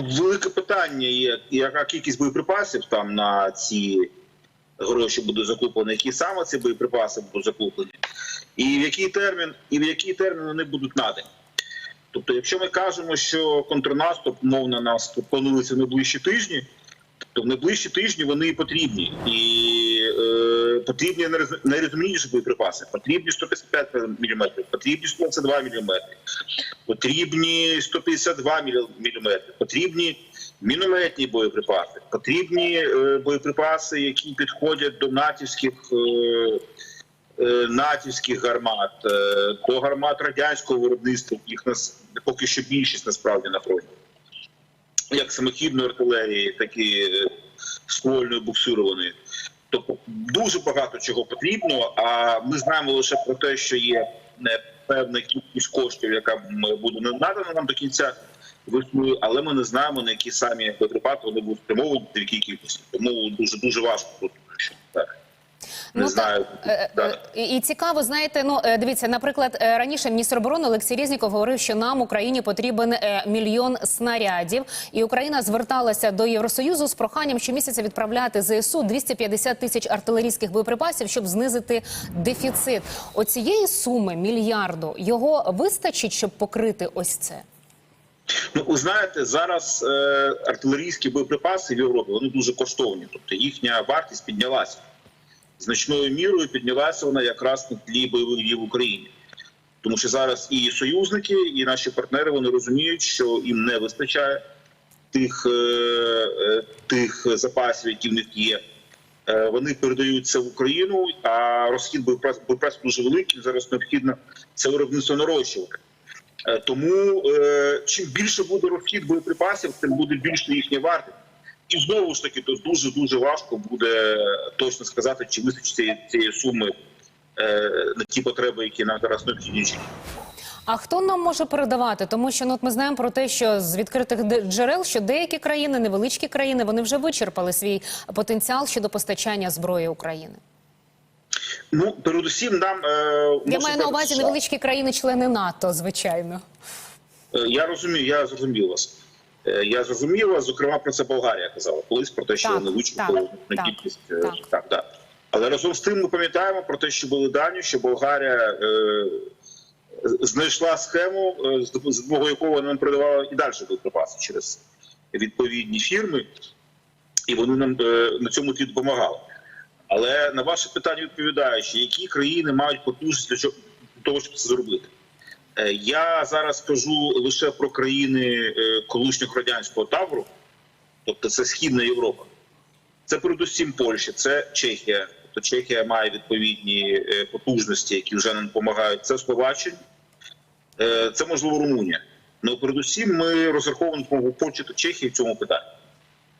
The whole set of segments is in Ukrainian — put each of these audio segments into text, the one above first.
Велике питання є, яка кількість боєприпасів там на ці гроші буде закуплені, які саме ці боєприпаси будуть закуплені, і в який термін, і в який термін вони будуть надані. Тобто, якщо ми кажемо, що контрнаступ мовно нас планується в найближчі тижні, то в найближчі тижні вони потрібні. І е, потрібні найроз- найрозумніші боєприпаси. Потрібні 155 мм, потрібні 122 мм, потрібні 152 мм, потрібні мінометні боєприпаси, потрібні е, боєприпаси, які підходять до натівських. Е, е, натівських гармат, до гармат радянського виробництва, їх нас поки що більшість насправді на фронті як самохідної артилерії, так і ствольної буксированої. Тобто дуже багато чого потрібно. А ми знаємо лише про те, що є е, певна кількість коштів, яка буде надана нам до кінця весни, але ми не знаємо на які самі боєприпаси вони будуть спрямовані в якій кількості. Тому дуже дуже важко тут. Так. Не Ну, знаю. Е, е, Так. І, і цікаво, знаєте, ну е, дивіться, наприклад, раніше міністр оборони Олексій Різніков говорив, що нам Україні потрібен мільйон снарядів, і Україна зверталася до Євросоюзу з проханням щомісяця відправляти ЗСУ 250 тисяч артилерійських боєприпасів, щоб знизити дефіцит. Оцієї суми мільярду його вистачить, щоб покрити ось це. Ну, ви знаєте, зараз е, артилерійські боєприпаси в Європі вони дуже коштовні, тобто їхня вартість піднялася. Значною мірою піднялася вона якраз на тлі бойових дій в Україні. Тому що зараз і союзники, і наші партнери вони розуміють, що їм не вистачає тих, е, е, тих запасів, які в них є. Е, Вони передаються в Україну, а розхід боєприпасів боєприпасів дуже великий. Зараз необхідно це виробництво нарощувати. Тому чим більше буде розхід боєприпасів, тим буде більше їхня вартість. І знову ж таки, то дуже дуже важко буде точно сказати, чи вистачить цієї, цієї суми е, на ті потреби, які нам зараз необхідні. А хто нам може передавати? Тому що ну, от ми знаємо про те, що з відкритих джерел, що деякі країни, невеличкі країни, вони вже вичерпали свій потенціал щодо постачання зброї України. Ну передусім нам е, Я маю на увазі невеличкі країни-члени НАТО, звичайно. Е, Я розумію, я зрозумів вас. Е, Я зрозумів вас, зокрема, про це Болгарія казала колись про те, що вони вичерпали на кількість. так. Так, так. Але разом з тим ми пам'ятаємо про те, що були дані, що Болгарія е, знайшла схему, е, з допомогою якої вона нам передавала і далі боєприпаси через відповідні фірми, і вони нам е, на цьому тлі допомагали. Але на ваше питання відповідаючи, які країни мають потужність для того, щоб це зробити? Е, Я зараз кажу лише про країни е, колишнього радянського табору, тобто це Східна Європа. Це передусім Польща, це Чехія. Тобто Чехія має відповідні е, потужності, які вже нам допомагають. Це Словаччина, це можливо Румунія. Ну передусім ми розраховуємо та Чехії в цьому питанні.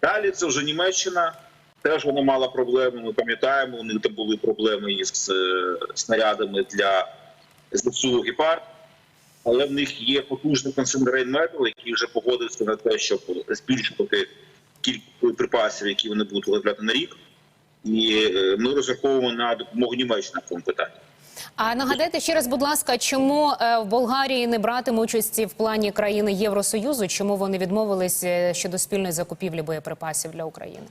Далі це вже Німеччина. Теж вона мала проблеми. Ми пам'ятаємо, у них там були проблеми із снарядами для ЗСУ «Гепард». Але в них є потужний концерн Рейнметал, який вже погодився на те, щоб збільшувати кількість припасів, які вони будуть виробляти на рік. І е, ми розраховуємо на допомогу Німеччини в цьому питанні. А нагадайте ще раз, будь ласка, чому е, в Болгарії не братиме участі в плані країни Євросоюзу? Чому вони відмовились е, щодо спільної закупівлі боєприпасів для України?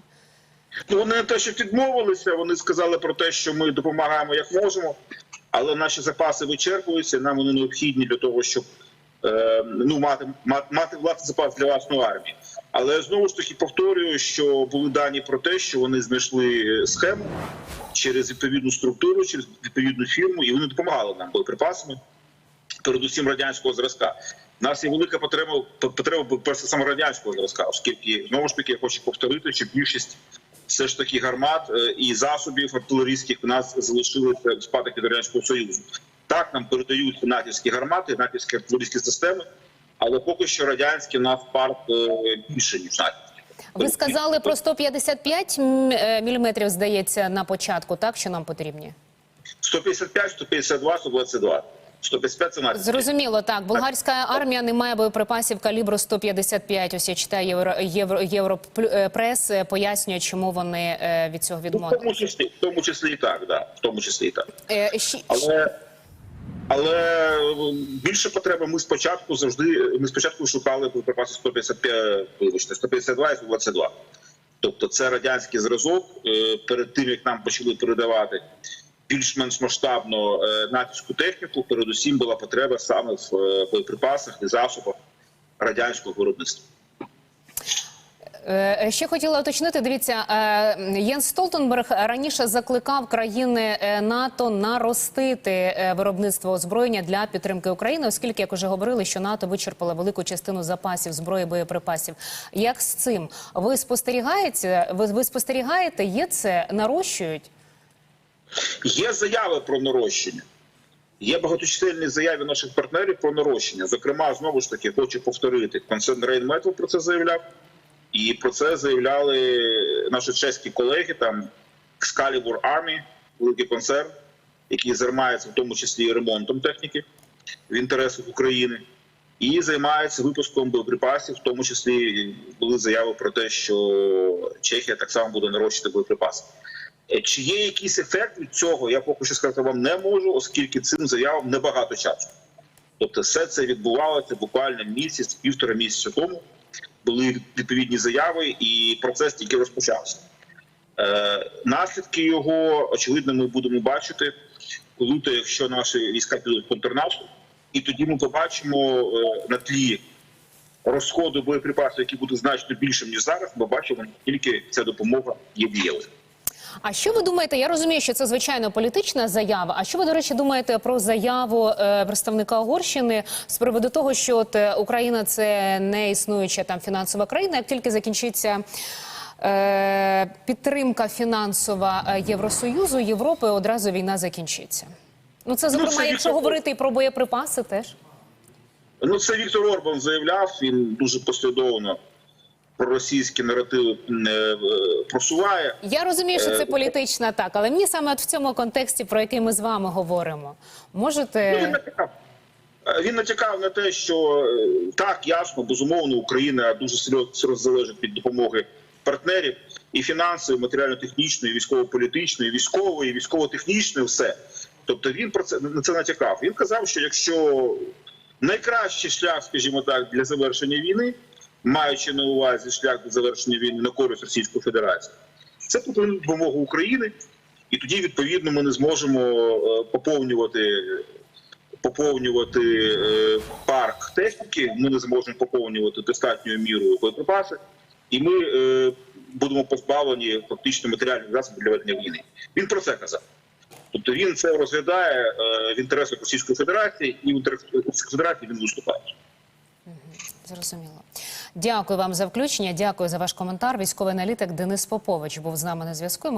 Ну, вони не те, що відмовилися, вони сказали про те, що ми допомагаємо як можемо, але наші запаси вичерпуються. Нам вони необхідні для того, щоб е, ну мати мати, мати власний запас для власної армії. Але знову ж таки повторюю, що були дані про те, що вони знайшли схему через відповідну структуру, через відповідну фірму, і вони допомагали нам боєприпасами, передусім радянського зразка. У нас є велика потреба потреба саме радянського зразка, оскільки знову ж таки я хочу повторити, що більшість все ж таки гармат е, і засобів артилерійських у нас залишилися в спадок від радянського союзу. Так нам передають натівські гармати, натівські артилерійські системи, але поки що радянські нас парк е, більше ніж натівські. Ви сказали про 155 м, е, міліметрів, здається, на початку, так що нам потрібні? 155, 152, 122. 155 це натівські. Зрозуміло, так. Болгарська армія не має боєприпасів калібру 155. Ось я читаю євро, євро, Європрес, е, пояснює, чому вони е, від цього Ну, в тому відмовилися. числі, в тому числі і так, да, в тому числі і так. Е, щ- Але Але більше потреба ми спочатку завжди ми спочатку шукали боєприпаси 155, вибачте, 152 і 122. Тобто це радянський зразок. Е, Перед тим як нам почали передавати більш-менш масштабно е, натівську техніку, передусім була потреба саме в е, боєприпасах і засобах радянського виробництва. Е, Ще хотіла уточнити. Дивіться, Єнс Столтенберг раніше закликав країни НАТО наростити виробництво озброєння для підтримки України, оскільки, як уже говорили, що НАТО вичерпало велику частину запасів зброї боєприпасів. Як з цим ви спостерігаєте? Ви, ви спостерігаєте? Є це нарощують? Є заяви про нарощення. Є багаточисельні заяви наших партнерів про нарощення. Зокрема, знову ж таки, хочу повторити, концерн Rheinmetall про це заявляв, і про це заявляли наші чеські колеги, там Excalibur Army, великий концерн, який займається в тому числі ремонтом техніки в інтересах України, і займається випуском боєприпасів, в тому числі були заяви про те, що Чехія так само буде нарощувати боєприпаси. Е, Чи є якийсь ефект від цього? Я поки що сказати вам не можу, оскільки цим заявам небагато часу. Тобто, все це відбувалося буквально місяць, півтора місяця тому. Були відповідні заяви, і процес тільки розпочався. Е, наслідки його, очевидно, ми будемо бачити, коли то, якщо наші війська підуть в контрнаступ, і тоді ми побачимо е, на тлі розходу боєприпасів, які будуть значно більшим ніж зараз. Ми бачимо наскільки ця допомога є дієвою. А що ви думаєте? Я розумію, що це звичайно політична заява. А що ви, до речі, думаєте про заяву е, представника Угорщини з приводу того, що от, е, Україна це не існуюча там фінансова країна, як тільки закінчиться. е, Підтримка фінансова е, Євросоюзу, Європи одразу війна закінчиться. Ну це зокрема, це якщо Віктор- говорити і про боєприпаси, теж Ну, це Віктор Орбан заявляв. Він дуже послідовно проросійські наративи е, е, просуває. я розумію, що це Е, політична так, але мені саме от в цьому контексті, про який ми з вами говоримо, Ну, він можете натякав. Е, Він натякав на те, що так ясно, безумовно, Україна дуже серйозно залежить від допомоги партнерів і фінансової, матеріально-технічної, військово-політичної, військової, військово-технічної, все. Тобто він про це на це натякав. Він казав, що якщо найкращий шлях, скажімо так, для завершення війни, маючи на увазі шлях до завершення війни на користь Російської Федерації, це потрібна допомога України, і тоді відповідно ми не зможемо е, поповнювати поповнювати е, парк техніки. Ми не зможемо поповнювати достатньою мірою боєприпаси, і ми е, будемо позбавлені фактично матеріальних засобів для ведення війни. Він про це казав. Тобто він це розглядає е, в інтересах Російської Федерації, і в інтересах Російської Федерації він виступає. Зрозуміло. Дякую вам за включення. Дякую за ваш коментар. Військовий аналітик Денис Попович був з нами на зв'язку.